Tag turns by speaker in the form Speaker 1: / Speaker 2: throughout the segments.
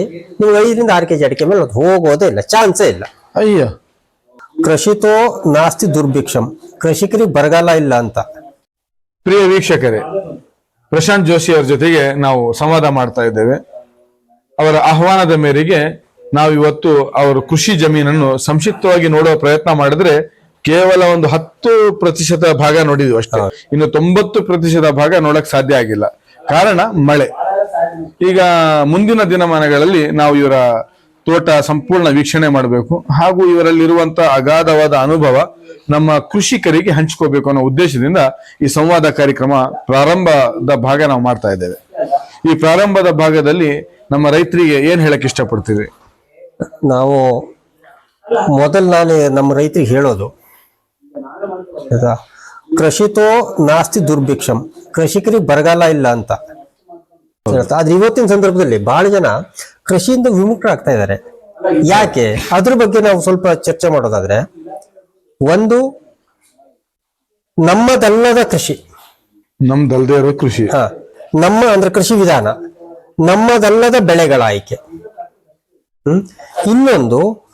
Speaker 1: ನೀವು ಐದರಿಂದ ಆರು ಕೆಜಿ ಅಡಿಕೆ ಮೇಲೆ ಅದು ಹೋಗೋದೇ ಇಲ್ಲ ಚಾನ್ಸೇ ಇಲ್ಲ.
Speaker 2: ಅಯ್ಯ.
Speaker 1: ಕೃಷಿತೋ ನಾಸ್ತಿ ದುರ್ಭಿಕ್ಷಂ ಕೃಷಿಕರಿಗೆ ಬರಗಾಲ ಇಲ್ಲ ಅಂತ.
Speaker 2: ಪ್ರಿಯ ವೀಕ್ಷಕರೇ ಪ್ರಶಾಂತ್ ಜೋಶಿ ಅವರ ಜೊತೆಗೆ ನಾವು ಸಂವಾದ ಮಾಡ್ತಾ ಇದ್ದೇವೆ. ಅವರ ಆಹ್ವಾನದ ಮೇರೆಗೆ ನಾವು ಇವತ್ತು ಅವರ ಕೃಷಿ ಜಮೀನನ್ನು ಸಂಕ್ಷಿಪ್ತವಾಗಿ ನೋಡುವ ಪ್ರಯತ್ನ ಮಾಡಿದ್ರೆ ಕೇವಲ ಒಂದು ಹತ್ತು ಪ್ರತಿಶತ ಭಾಗ ನೋಡಿದ್ವಿ ಅಷ್ಟೇ. ಇನ್ನು ತೊಂಬತ್ತು ಪ್ರತಿಶತ ಭಾಗ ನೋಡಕ್ ಸಾಧ್ಯ ಆಗಿಲ್ಲ. ಕಾರಣ ಮಳೆ. ಈಗ ಮುಂದಿನ ದಿನಮಾನಗಳಲ್ಲಿ ನಾವು ಇವರ ತೋಟ ಸಂಪೂರ್ಣ ವೀಕ್ಷಣೆ ಮಾಡಬೇಕು. ಹಾಗೂ ಇವರಲ್ಲಿರುವಂತಹ ಅಗಾಧವಾದ ಅನುಭವ ನಮ್ಮ ಕೃಷಿಕರಿಗೆ ಹಂಚ್ಕೋಬೇಕು ಅನ್ನೋ ಉದ್ದೇಶದಿಂದ ಈ ಸಂವಾದ ಕಾರ್ಯಕ್ರಮ ಪ್ರಾರಂಭದ ಭಾಗ ನಾವು ಮಾಡ್ತಾ ಇದ್ದೇವೆ. ಈ ಪ್ರಾರಂಭದ ಭಾಗದಲ್ಲಿ ನಮ್ಮ ರೈತರಿಗೆ ಏನ್ ಹೇಳಕ್ ಇಷ್ಟಪಡ್ತೀವಿ
Speaker 1: ನಾವು ಮೊದಲು ನಾನೇ ನಮ್ಮ ರೈತರಿಗೆ ಹೇಳೋದು. ಕೃಷಿತೋ ನಾಸ್ತಿ ದುರ್ಭಿಕ್ಷಂ. ಕೃಷಿಕರಿಗೆ ಬರಗಾಲ ಇಲ್ಲ ಅಂತ. ಆದ್ರೆ ಇವತ್ತಿನ ಸಂದರ್ಭದಲ್ಲಿ ಬಹಳ ಜನ ಕೃಷಿಯಿಂದ ವಿಮುಖರಾಗ್ತಾ ಇದ್ದಾರೆ. ಯಾಕೆ? ಅದ್ರ ಬಗ್ಗೆ ನಾವು ಸ್ವಲ್ಪ ಚರ್ಚೆ ಮಾಡೋದಾದ್ರೆ ಒಂದು ನಮ್ಮದಲ್ಲದ ಕೃಷಿ.
Speaker 2: ನಮ್ದಲ್ದೇ ಇರೋ ಕೃಷಿ.
Speaker 1: ಹ. ನಮ್ಮ ಅಂದ್ರೆ ಕೃಷಿ ವಿಧಾನ. ನಮ್ಮದಲ್ಲದ ಬೆಳೆಗಳ ಆಯ್ಕೆ. ಹ್ಮ್. ಇನ್ನೊಂದು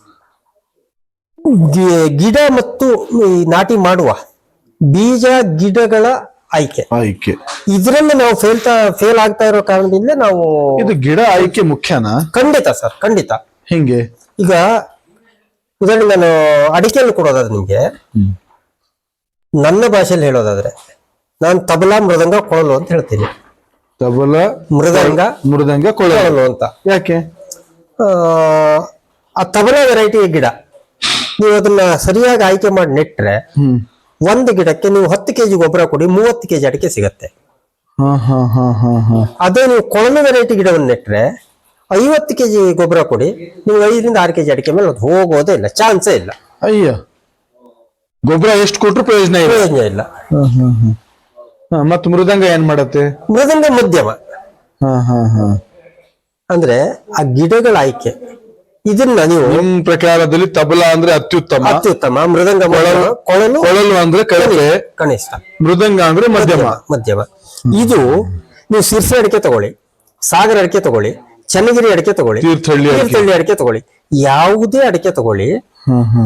Speaker 1: ಗಿ- ಗಿಡ ಮತ್ತು ಈ ನಾಟಿ ಮಾಡುವ ಬೀಜ ಗಿಡಗಳ ಆಯ್ಕೆ.
Speaker 2: ಆಯ್ಕೆ.
Speaker 1: ಇದರಲ್ಲಿ ನಾವು ಫೇಲ್ ಫೇಲ್ ಆಗ್ತಾ ಇರೋ ಕಾರಣದಿಂದ ನಾವು
Speaker 2: ಇದು ಗಿಡ ಆಯ್ಕೆ ಮುಖ್ಯನಾ?
Speaker 1: ಖಂಡಿತ ಸರ್ ಖಂಡಿತ.
Speaker 2: ಹಿಂಗೆ?
Speaker 1: ಈಗ ಉದಾಹರಣೆ ನಾನು ಅಡಿಕೆಯನ್ನು ಕೊಡೋದಾದ್ರೆ ನಿಮ್ಗೆ ನನ್ನ ಭಾಷೆಯಲ್ಲಿ ಹೇಳೋದಾದ್ರೆ ನಾನು ತಬಲಾ ಮೃದಂಗ ಕೊಳಲು ಅಂತ ಹೇಳ್ತೀನಿ.
Speaker 2: ತಬಲ
Speaker 1: ಮೃದಂಗ
Speaker 2: ಮೃದಂಗ ಕೊಳ
Speaker 1: ಕೊಳಲು ಅಂತ.
Speaker 2: ಯಾಕೆ?
Speaker 1: ಆ, ತಬಲಾ ವೆರೈಟಿ ಗಿಡ. ನೀವು ಅದನ್ನ ಸರಿಯಾಗಿ ಆಯ್ಕೆ ಮಾಡಿ ನೆಟ್ರೆ ಒಂದು ಗಿಡಕ್ಕೆ ನೀವು ಹತ್ತು ಕೆಜಿ ಗೊಬ್ಬರ ಕೊಡಿ ಮೂವತ್ತು ಕೆಜಿ ಅಡಿಕೆ ಸಿಗತ್ತೆ.
Speaker 2: ಹಾ ಹಾ ಹಾ ಹಾ ಹಾ.
Speaker 1: ಅದೇ ನೀವು ಕೊಳಲು ವೆರೈಟಿ ಗಿಡವನ್ನು ನೆಟ್ಟರೆ ಐವತ್ತು ಕೆಜಿ ಗೊಬ್ಬರ ಕೊಡಿ ನೀವು ಐದರಿಂದ ಆರು ಕೆಜಿ ಅಡಿಕೆ ಮೇಲೆ ಅದು ಹೋಗೋದೇ ಇಲ್ಲ ಚಾನ್ಸೇ ಇಲ್ಲ.
Speaker 2: ಅಯ್ಯೋ. ಗೊಬ್ಬರ ಎಷ್ಟು ಕೊಟ್ಟರು ಪ್ರಯೋಜನ ಇಲ್ಲ.
Speaker 1: ಪ್ರಯೋಜನ ಇಲ್ಲ.
Speaker 2: ಮತ್ತೆ ಮೃದಂಗ ಏನ್ ಮಾಡತ್ತೆ?
Speaker 1: ಮೃದಂಗ ಮಧ್ಯಮ.
Speaker 2: ಹಾ ಹಾ ಹಾ.
Speaker 1: ಅಂದ್ರೆ ಆ ಗಿಡಗಳ ಆಯ್ಕೆ ಇದನ್ನ ನೀವು
Speaker 2: ನಿಮ್ ಪ್ರಕಾರದಲ್ಲಿ ತಬಲಾ ಅಂದ್ರೆ ಅತ್ಯುತ್ತಮ.
Speaker 1: ಅತ್ಯುತ್ತಮ ಮೃದಂಗ ಕೊಳಲು
Speaker 2: ಕೊಳಲು ಅಂದ್ರೆ ಕಡಿಮೆ
Speaker 1: ಕನಿಷ್ಠ.
Speaker 2: ಮೃದಂಗ ಅಂದ್ರೆ ಮಧ್ಯಮ.
Speaker 1: ಮಧ್ಯಮ ಇದು ನೀವು ಶಿರ್ಸೆ ಅಡಿಕೆ ತಗೊಳ್ಳಿ ಸಾಗರ ಅಡಿಕೆ ತಗೊಳ್ಳಿ ಚನ್ನಗಿರಿ ಅಡಿಕೆ ತಗೊಳ್ಳಿ
Speaker 2: ತೀರ್ಥಹಳ್ಳಿ ಅಡಿಕೆ.
Speaker 1: ತೀರ್ಥಹಳ್ಳಿ ಅಡಿಕೆ ತಗೊಳ್ಳಿ ಯಾವುದೇ ಅಡಿಕೆ ತಗೊಳ್ಳಿ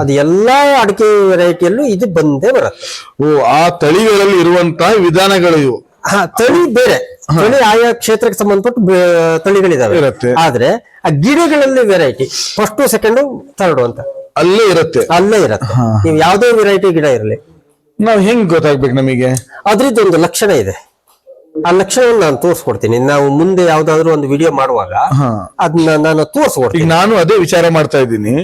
Speaker 1: ಅದು ಎಲ್ಲಾ ಅಡಿಕೆ ವೆರೈಟಿಯಲ್ಲೂ ಇದು ಬಂದೇ ಬರುತ್ತೆ.
Speaker 2: ಓ ಆ ತಳಿಗಳಲ್ಲಿ ಇರುವಂತಹ ವಿಧಾನಗಳು ಇವು.
Speaker 1: ಹಾ ತಳಿ ಬೇರೆ. ತಳಿ ಆಯಾ ಕ್ಷೇತ್ರಕ್ಕೆ ಸಂಬಂಧಪಟ್ಟು ತಳಿಗಳಿದಾವೆ.
Speaker 2: ಇರುತ್ತೆ.
Speaker 1: ಆದ್ರೆ ಆ ಗಿಡಗಳಲ್ಲಿ ವೆರೈಟಿ ಫಸ್ಟ್ ಸೆಕೆಂಡ್ ಥರ್ಡ್ ಅಂತ.
Speaker 2: ಅಲ್ಲೇ ಇರುತ್ತೆ.
Speaker 1: ಅಲ್ಲೇ ಇರುತ್ತೆ. ನೀವು ಯಾವ್ದೇ ವೆರೈಟಿ ಗಿಡ ಇರಲಿ.
Speaker 2: ನಾವ್ ಹೆಂಗ್ ಗೊತ್ತಾಗ್ಬೇಕು ನಮಗೆ?
Speaker 1: ಅದ್ರದ್ದು ಒಂದು ಲಕ್ಷಣ ಇದೆ. ಆ ಲಕ್ಷಣವನ್ನು ನಾನು ತೋರಿಸ್ಕೊಡ್ತೀನಿ. ನಾವು ಮುಂದೆ ಯಾವ್ದಾದ್ರು ಒಂದು ವಿಡಿಯೋ ಮಾಡುವಾಗ. ಅದನ್ನ ನಾನು
Speaker 2: ಈಗ
Speaker 1: ತೋರಿಸ್ಕೊಡ್ತೀನಿ
Speaker 2: ನಾನು ಅದೇ ವಿಚಾರ ಮಾಡ್ತಾ ಇದ್ದೀನಿ.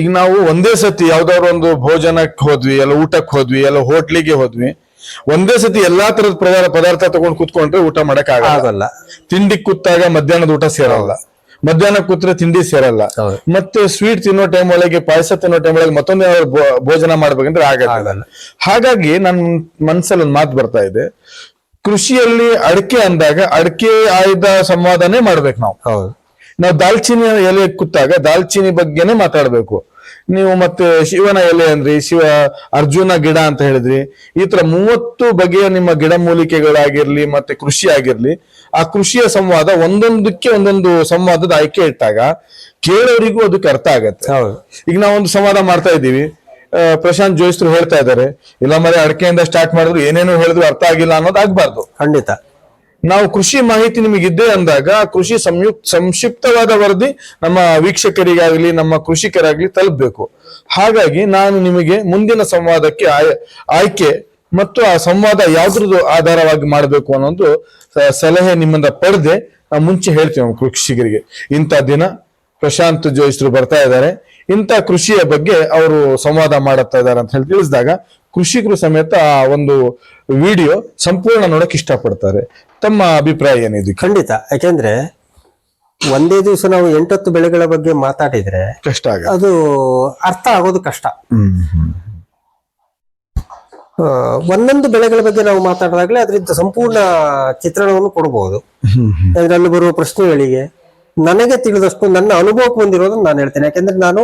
Speaker 2: ಈಗ ನಾವು ಒಂದೇ ಸತಿ ಯಾವ್ದಾದ್ರು ಒಂದು ಭೋಜನಕ್ಕೆ ಹೋದ್ವಿ ಎಲ್ಲ ಊಟಕ್ಕೆ ಹೋದ್ವಿ ಎಲ್ಲ ಹೋಟ್ಲಿಗೆ ಹೋದ್ವಿ. ಒಂದೇ ಸತಿ ಎಲ್ಲಾ ತರದ ಪ್ರಧಾನ ಪದಾರ್ಥ ತಗೊಂಡ್ ಕುತ್ಕೊಂಡ್ರೆ ಊಟ ಮಾಡಕ್ ಆಗಲ್ಲ. ತಿಂಡಿ ಕೂತಾಗ ಮಧ್ಯಾಹ್ನದ ಊಟ ಸೇರಲ್ಲ. ಮಧ್ಯಾಹ್ನ ಕೂತ್ರೆ ತಿಂಡಿ ಸೇರಲ್ಲ. ಮತ್ತೆ ಸ್ವೀಟ್ ತಿನ್ನೋ ಟೈಮ್ ಒಳಗೆ ಪಾಯಸ ತಿನ್ನೋ ಟೈಮ್ ಒಳಗೆ ಮತ್ತೊಂದು ಭೋಜನ ಮಾಡ್ಬೇಕಂದ್ರೆ ಆಗಲ್ಲ. ಹಾಗಾಗಿ ನನ್ ಮನ್ಸಲ್ಲಿ ಒಂದು ಮಾತು ಬರ್ತಾ ಇದೆ. ಕೃಷಿಯಲ್ಲಿ ಅಡಿಕೆ ಅಂದಾಗ ಅಡಿಕೆ ಆಯ್ದ ಸಂವಾದನೆ ಮಾಡ್ಬೇಕು ನಾವು. ನಾವು ದಾಲ್ಚಿನ್ನಿ ಎಲೆ ಕೂತಾಗ ದಾಲ್ಚಿನ್ನಿ ಬಗ್ಗೆನೇ ಮಾತಾಡ್ಬೇಕು. ನೀವು ಮತ್ತೆ ಶಿವನ ಎಲೆ ಅಂದ್ರಿ ಶಿವ ಅರ್ಜುನ ಗಿಡ ಅಂತ ಹೇಳಿದ್ರಿ. ಈ ತರ ಮೂವತ್ತು ಬಗೆಯ ನಿಮ್ಮ ಗಿಡ ಮೂಲಿಕೆಗಳಾಗಿರ್ಲಿ ಮತ್ತೆ ಕೃಷಿ ಆಗಿರ್ಲಿ ಆ ಕೃಷಿಯ ಸಂವಾದ ಒಂದೊಂದಕ್ಕೆ ಒಂದೊಂದು ಸಂವಾದದ ಆಯ್ಕೆ ಇಟ್ಟಾಗ ಕೇಳೋರಿಗೂ ಅದಕ್ಕೆ ಅರ್ಥ ಆಗತ್ತೆ.
Speaker 1: ಹೌದು.
Speaker 2: ಈಗ ನಾವೊಂದು ಸಂವಾದ ಮಾಡ್ತಾ ಇದ್ದೀವಿ. ಪ್ರಶಾಂತ್ ಜೋಯಿಸ್ರು ಹೇಳ್ತಾ ಇದ್ದಾರೆ. ಇಲ್ಲ ಮರೆ ಅಡಕೆಯಿಂದ ಸ್ಟಾರ್ಟ್ ಮಾಡಿದ್ರು ಏನೇನು ಹೇಳಿದ್ರು ಅರ್ಥ ಆಗಿಲ್ಲ ಅನ್ನೋದು ಆಗ್ಬಾರ್ದು.
Speaker 1: ಖಂಡಿತ.
Speaker 2: ನಾವು ಕೃಷಿ ಮಾಹಿತಿ ನಿಮಗಿದೆ ಅಂದಾಗ, ಕೃಷಿ ಸಂಯುಕ್ತ ಸಂಕ್ಷಿಪ್ತವಾದ ವರದಿ ನಮ್ಮ ವೀಕ್ಷಕರಿಗಾಗಲಿ, ನಮ್ಮ ಕೃಷಿಕರಾಗಲಿ ತಲುಪಬೇಕು. ಹಾಗಾಗಿ ನಾನು ನಿಮಗೆ ಮುಂದಿನ ಸಂವಾದಕ್ಕೆ ಆಯ್- ಆಯ್ಕೆ ಮತ್ತು ಆ ಸಂವಾದ ಯಾವ್ದ್ರದ್ದು ಆಧಾರವಾಗಿ ಮಾಡಬೇಕು ಅನ್ನೋದು ಸಲಹೆ ನಿಮ್ಮಿಂದ ಪಡೆದೆ ನಾವು ಮುಂಚೆ ಹೇಳ್ತೀವಿ ಕೃಷಿಕರಿಗೆ. ಇಂಥ ದಿನ ಪ್ರಶಾಂತ್ ಜೋಯಿಸ್ರು ಬರ್ತಾ ಇದ್ದಾರೆ. ಇಂಥ ಕೃಷಿಯ ಬಗ್ಗೆ ಅವರು ಸಂವಾದ ಮಾಡುತ್ತಾ ಇದ್ದಾರೆ ಅಂತ ಹೇಳಿ ತಿಳಿಸಿದಾಗ ಕೃಷಿಕರು ಸಮೇತ ಆ ಒಂದು ವಿಡಿಯೋ ಸಂಪೂರ್ಣ ನೋಡಕ್ ಇಷ್ಟಪಡ್ತಾರೆ. ತಮ್ಮ ಅಭಿಪ್ರಾಯ ಏನಿದೆ?
Speaker 1: ಖಂಡಿತ. ಯಾಕೆಂದ್ರೆ ಒಂದೇ ದಿವಸ ನಾವು ಎಂಟತ್ತು ಬೆಳೆಗಳ ಬಗ್ಗೆ ಮಾತಾಡಿದ್ರೆ
Speaker 2: ಕಷ್ಟ ಆಗ
Speaker 1: ಅದು ಅರ್ಥ ಆಗೋದು ಕಷ್ಟ. ಒಂದೊಂದು ಬೆಳೆಗಳ ಬಗ್ಗೆ ನಾವು ಮಾತಾಡಿದಾಗಲೇ ಅದರಿಂದ ಸಂಪೂರ್ಣ ಚಿತ್ರಣವನ್ನು ಕೊಡಬಹುದು ಅದರಲ್ಲಿ ಬರುವ ಪ್ರಶ್ನೆಗಳಿಗೆ ನನಗೆ ತಿಳಿದಷ್ಟು ನನ್ನ ಅನುಭವಕ್ಕೆ ಬಂದಿರೋದನ್ನ ನಾನು ಹೇಳ್ತೇನೆ. ಯಾಕೆಂದ್ರೆ ನಾನು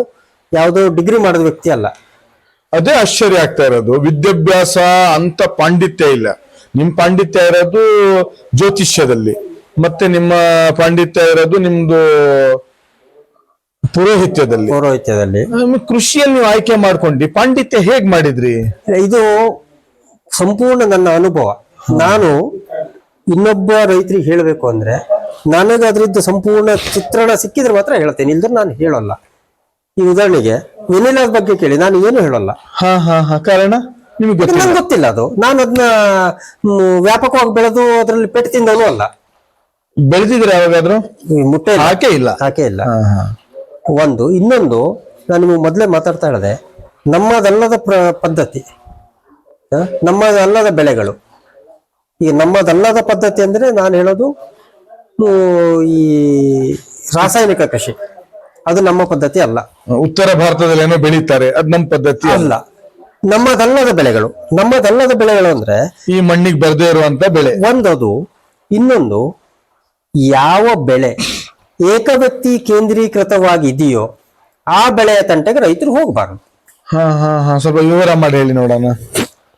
Speaker 1: ಯಾವುದೋ ಡಿಗ್ರಿ ಮಾಡಿದ ವ್ಯಕ್ತಿ ಅಲ್ಲ.
Speaker 2: ಅದೇ ಆಶ್ಚರ್ಯ ಆಗ್ತಾ ಇರೋದು. ವಿದ್ಯಾಭ್ಯಾಸ ಅಂತ ಪಾಂಡಿತ್ಯ ಇಲ್ಲ. ನಿಮ್ ಪಾಂಡಿತ್ಯ ಇರೋದು ಜ್ಯೋತಿಷ್ಯದಲ್ಲಿ. ಮತ್ತೆ ನಿಮ್ಮ ಪಾಂಡಿತ್ಯ ಇರೋದು ನಿಮ್ದು ಪುರೋಹಿತ್ಯದಲ್ಲಿ.
Speaker 1: ಪೌರೋಹಿತ್ಯದಲ್ಲಿ.
Speaker 2: ಕೃಷಿಯನ್ನು ಕೃಷಿಯಲ್ಲಿ ನೀವು ಆಯ್ಕೆ ಮಾಡ್ಕೊಂಡು. ಪಾಂಡಿತ್ಯ ಹೇಗ್ ಮಾಡಿದ್ರಿ?
Speaker 1: ಇದು ಸಂಪೂರ್ಣ ನನ್ನ ಅನುಭವ. ನಾನು ಇನ್ನೊಬ್ಬ ರೈತರಿಗೆ ಹೇಳಬೇಕು ಅಂದ್ರೆ ನನಗೆ ಅದರಿಂದ ಸಂಪೂರ್ಣ ಚಿತ್ರಣ ಸಿಕ್ಕಿದ್ರೆ ಮಾತ್ರ ಹೇಳ್ತೇನೆ. ಇಲ್ದ್ರೆ ನಾನು ಹೇಳಲ್ಲ. ಈ ಉದಾಹರಣೆಗೆ ವೆನಿಲಾದ ಬಗ್ಗೆ ಕೇಳಿ ನಾನು ಏನು ಹೇಳಲ್ಲ.
Speaker 2: ಹಾ ಹಾ ಹಾ ಕಾರಣ ನಿಮಗೆ ಗೊತ್ತಿಲ್ಲ.
Speaker 1: ನಂಗೆ ಗೊತ್ತಿಲ್ಲ ಅದು. ನಾನು ಅದನ್ನ ವ್ಯಾಪಕವಾಗಿ ಬೆಳೆದು ಅದರಲ್ಲಿ ಪೆಟ್ಟು ತಿಂದವನು ಅಲ್ಲ.
Speaker 2: ಬೆಳೆದಿದ್ರೆ ಯಾವಾಗಾದ್ರೂ?
Speaker 1: ಈ ಮುಟ್ಟೆ ಇಲ್ಲ.
Speaker 2: ಹಾಕೆ ಇಲ್ಲ.
Speaker 1: ಹಾಕೆ ಇಲ್ಲ.
Speaker 2: ಹಾ ಹಾ.
Speaker 1: ಒಂದು ಇನ್ನೊಂದು ನಾನು ನಿಮಗೆ ಮೊದಲೇ ಮಾತಾಡ್ತಾ ಹೇಳಿದೆ ನಮ್ಮದಲ್ಲದ ಪ್ರ ಪದ್ಧತಿ ಆ, ನಮ್ಮದಲ್ಲದ ಬೆಳೆಗಳು. ಈ ನಮ್ಮದಲ್ಲದ ಪದ್ಧತಿ ಅಂದ್ರೆ ನಾನು ಹೇಳೋದು ಈ ರಾಸಾಯನಿಕ ಕೃಷಿ. ಅದು ನಮ್ಮ ಪದ್ಧತಿ ಅಲ್ಲ.
Speaker 2: ಉತ್ತರ ಭಾರತದಲ್ಲಿ ಏನೋ ಬೆಳೀತಾರೆ ಅದು ನಮ್ಮ ಪದ್ಧತಿ
Speaker 1: ಅಲ್ಲ. ನಮ್ಮದಲ್ಲದ ಬೆಳೆಗಳು ನಮ್ಮದಲ್ಲದ ಬೆಳೆಗಳು ಅಂದ್ರೆ
Speaker 2: ಈ ಮಣ್ಣಿಗೆ ಬರ್ದೇ ಇರುವಂತ ಬೆಳೆ.
Speaker 1: ಒಂದದು ಇನ್ನೊಂದು ಯಾವ ಬೆಳೆ ಏಕ ವ್ಯಕ್ತಿ ಕೇಂದ್ರೀಕೃತವಾಗಿ ಇದೆಯೋ ಆ ಬೆಳೆಯ ತಂಟೆಗೆ ರೈತರು ಹೋಗಬಾರದು.
Speaker 2: ಹಾ ಹಾ ಹಾ ಸ್ವಲ್ಪ ವಿವರ ಮಾಡಿ ಹೇಳಿ ನೋಡೋಣ.